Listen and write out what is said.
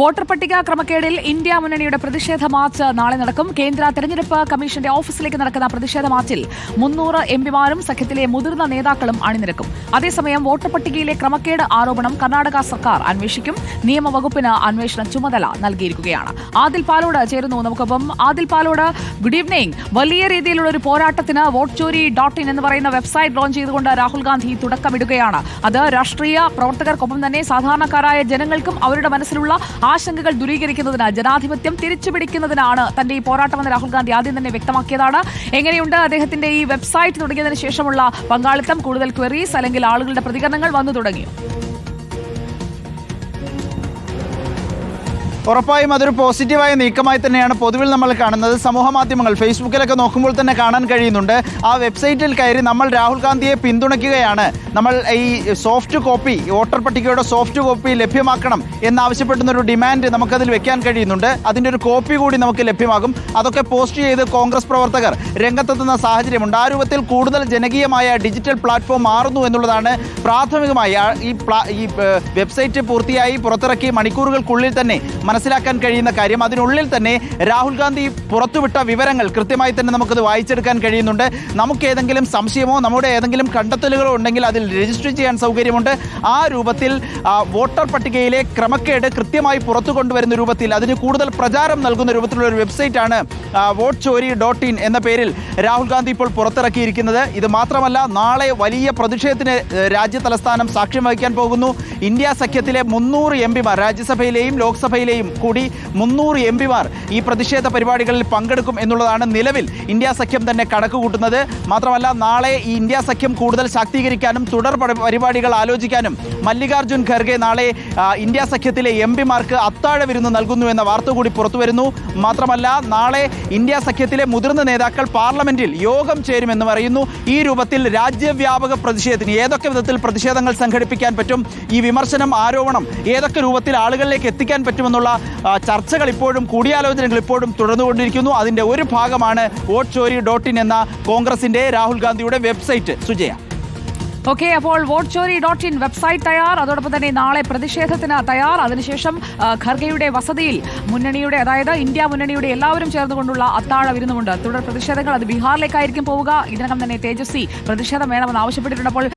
Voter പട്ടിക ക്രമക്കേടിൽ India മുന്നണിയുടെ പ്രതിഷേധ മാർച്ച് നാളെ നടക്കും. കേന്ദ്ര തെരഞ്ഞെടുപ്പ് കമ്മീഷന്റെ ഓഫീസിലേക്ക് നടക്കുന്ന പ്രതിഷേധ മാർച്ചിൽ മുന്നൂറ് എംപിമാരും സഖ്യത്തിലെ മുതിർന്ന നേതാക്കളും അണിനിരക്കും. അതേസമയം വോട്ടർ പട്ടികയിലെ ക്രമക്കേട് ആരോപണം കർണാടക സർക്കാർ അന്വേഷിക്കും. നിയമവകുപ്പിന് അന്വേഷണ ചുമതല നൽകിയിരിക്കുകയാണ്. ആദിൽ പാലോട് ചേരുന്നു നമുക്കൊപ്പം. ആദിൽ പാലോട് ഗുഡ് ഈവനിംഗ് വലിയ രീതിയിലുള്ള ഒരു പോരാട്ടത്തിന് വോട്ട് ചോരി ഡോട്ട് ഇൻ എന്ന് പറയുന്ന വെബ്സൈറ്റ് ലോഞ്ച് ചെയ്തുകൊണ്ട് രാഹുൽ ഗാന്ധി തുടക്കമിടുകയാണ്. അത് രാഷ്ട്രീയ പ്രവർത്തകർക്കൊപ്പം തന്നെ സാധാരണക്കാരായ ജനങ്ങൾക്കും അവരുടെ മനസ്സിലുള്ള ആശങ്കകൾ ദൂരീകരിക്കുന്നതിന് ജനാധിപത്യം തിരിച്ചുപിടിക്കുന്നതിനാണ് തന്റെ ഈ പോരാട്ടമെന്ന് രാഹുൽ ഗാന്ധി ആദ്യം തന്നെ വ്യക്തമാക്കിയതാണ്. എങ്ങനെയുണ്ട് അദ്ദേഹത്തിന്റെ ഈ വെബ്സൈറ്റ് തുടങ്ങിയതിനു ശേഷമുള്ള പങ്കാളിത്തം? കൂടുതൽ ക്വറീസ് അല്ലെങ്കിൽ ആളുകളുടെ പ്രതികരണങ്ങൾ വന്നു തുടങ്ങിയോ? ഉറപ്പായും അതൊരു പോസിറ്റീവായ നീക്കമായി തന്നെയാണ് പൊതുവിൽ നമ്മൾ കാണുന്നത്. സമൂഹ മാധ്യമങ്ങൾ ഫേസ്ബുക്കിലൊക്കെ നോക്കുമ്പോൾ തന്നെ കാണാൻ കഴിയുന്നുണ്ട്. ആ വെബ്സൈറ്റിൽ കയറി നമ്മൾ രാഹുൽ ഗാന്ധിയെ പിന്തുണയ്ക്കുകയാണ്. നമ്മൾ ഈ സോഫ്റ്റ് കോപ്പി വോട്ടർ പട്ടികയുടെ സോഫ്റ്റ് കോപ്പി ലഭ്യമാക്കണം എന്നാവശ്യപ്പെടുന്ന ഒരു ഡിമാൻഡ് നമുക്കതിൽ വെക്കാൻ കഴിയുന്നുണ്ട്. അതിന്റെ ഒരു കോപ്പി കൂടി നമുക്ക് ലഭ്യമാകും. അതൊക്കെ പോസ്റ്റ് ചെയ്ത് കോൺഗ്രസ് പ്രവർത്തകർ രംഗത്തെത്തുന്ന സാഹചര്യമുണ്ട്. ആ രൂപത്തിൽ കൂടുതൽ ജനകീയമായ ഡിജിറ്റൽ പ്ലാറ്റ്ഫോം മാറുന്നു എന്നുള്ളതാണ് പ്രാഥമികമായി. ഈ ഈ വെബ്സൈറ്റ് പൂർത്തിയായി പുറത്തിറക്കി മണിക്കൂറുകൾക്കുള്ളിൽ തന്നെ മനസ്സിലാക്കാൻ കഴിയുന്ന കാര്യം അതിനുള്ളിൽ തന്നെ രാഹുൽ ഗാന്ധി പുറത്തുവിട്ട വിവരങ്ങൾ കൃത്യമായി തന്നെ നമുക്കത് വായിച്ചെടുക്കാൻ കഴിയുന്നുണ്ട്. നമുക്ക് ഏതെങ്കിലും സംശയമോ നമ്മുടെ ഏതെങ്കിലും കണ്ടെത്തലുകളോ ഉണ്ടെങ്കിൽ അതിൽ രജിസ്റ്റർ ചെയ്യാൻ സൗകര്യമുണ്ട്. ആ രൂപത്തിൽ വോട്ടർ പട്ടികയിലെ ക്രമക്കേട് കൃത്യമായി പുറത്തു കൊണ്ടുവരുന്ന രൂപത്തിൽ അതിന് കൂടുതൽ പ്രചാരം നൽകുന്ന രൂപത്തിലുള്ള ഒരു വെബ്സൈറ്റാണ് വോട്ട് ചോരി ഡോട്ട് ഇൻ എന്ന പേരിൽ രാഹുൽ ഗാന്ധി ഇപ്പോൾ പുറത്തിറക്കിയിരിക്കുന്നത്. ഇത് മാത്രമല്ല നാളെ വലിയ പ്രതിഷേധത്തിന് രാജ്യ തലസ്ഥാനം സാക്ഷ്യം വഹിക്കാൻ പോകുന്നു. ഇന്ത്യ സഖ്യത്തിലെ മുന്നൂറ് എം പിമാർ രാജ്യസഭയിലെയും ലോക്സഭയിലെയും കൂടി മുന്നൂറ് എം പിമാർ ഈ പ്രതിഷേധ പരിപാടികളിൽ പങ്കെടുക്കും എന്നുള്ളതാണ് നിലവിൽ ഇന്ത്യ സഖ്യം തന്നെ കണക്ക് കൂട്ടുന്നത് മാത്രമല്ല നാളെ ഈ ഇന്ത്യ സഖ്യം കൂടുതൽ ശാക്തീകരിക്കാനും തുടർ പരിപാടികൾ ആലോചിക്കാനും മല്ലികാർജുൻ ഖർഗെ നാളെ ഇന്ത്യ സഖ്യത്തിലെ എം പിമാർക്ക് അത്താഴ വിരുന്ന് നൽകുന്നു എന്ന വാർത്ത കൂടി പുറത്തു വരുന്നു. മാത്രമല്ല നാളെ ഇന്ത്യ സഖ്യത്തിലെ മുതിർന്ന നേതാക്കൾ പാർലമെന്റിൽ യോഗം ചേരുമെന്ന് പറയുന്നു. ഈ രൂപത്തിൽ രാജ്യവ്യാപക പ്രതിഷേധത്തിന് ഏതൊക്കെ വിധത്തിൽ പ്രതിഷേധങ്ങൾ സംഘടിപ്പിക്കാൻ പറ്റും? ഈ വിമർശനം ആരോപണം ഏതൊക്കെ രൂപത്തിൽ ആളുകളിലേക്ക് എത്തിക്കാൻ പറ്റുമെന്നുള്ള ചർച്ചകൾ ഇപ്പോഴും കൂടിയാലോചനകൾ ഇപ്പോഴും തുടർന്നുകൊണ്ടിരിക്കുന്നു. അതിന്റെ ഒരു ഭാഗമാണ് വോട്ട് ചോരി ഡോട്ട് ഇൻ എന്ന കോൺഗ്രസിന്റെ രാഹുൽ ഗാന്ധിയുടെ വെബ്സൈറ്റ്. സുജയ. ഓക്കെ അപ്പോൾ വോട്ട് ചോരി ഡോട്ട് ഇൻ വെബ്സൈറ്റ് തയ്യാർ. അതോടൊപ്പം തന്നെ നാളെ പ്രതിഷേധത്തിന് തയ്യാർ. അതിനുശേഷം ഖർഗയുടെ വസതിയിൽ മുന്നണിയുടെ അതായത് ഇന്ത്യ മുന്നണിയുടെ എല്ലാവരും ചേർന്നുകൊണ്ടുള്ള അത്താഴ വിരുന്നുമുണ്ട്. തുടർ പ്രതിഷേധങ്ങൾ അത് ബീഹാറിലേക്കായിരിക്കും പോവുക. ഇതിനകം തന്നെ തേജസ്വി പ്രതിഷേധം വേണമെന്ന് ആവശ്യപ്പെട്ടിട്ടുണ്ട്.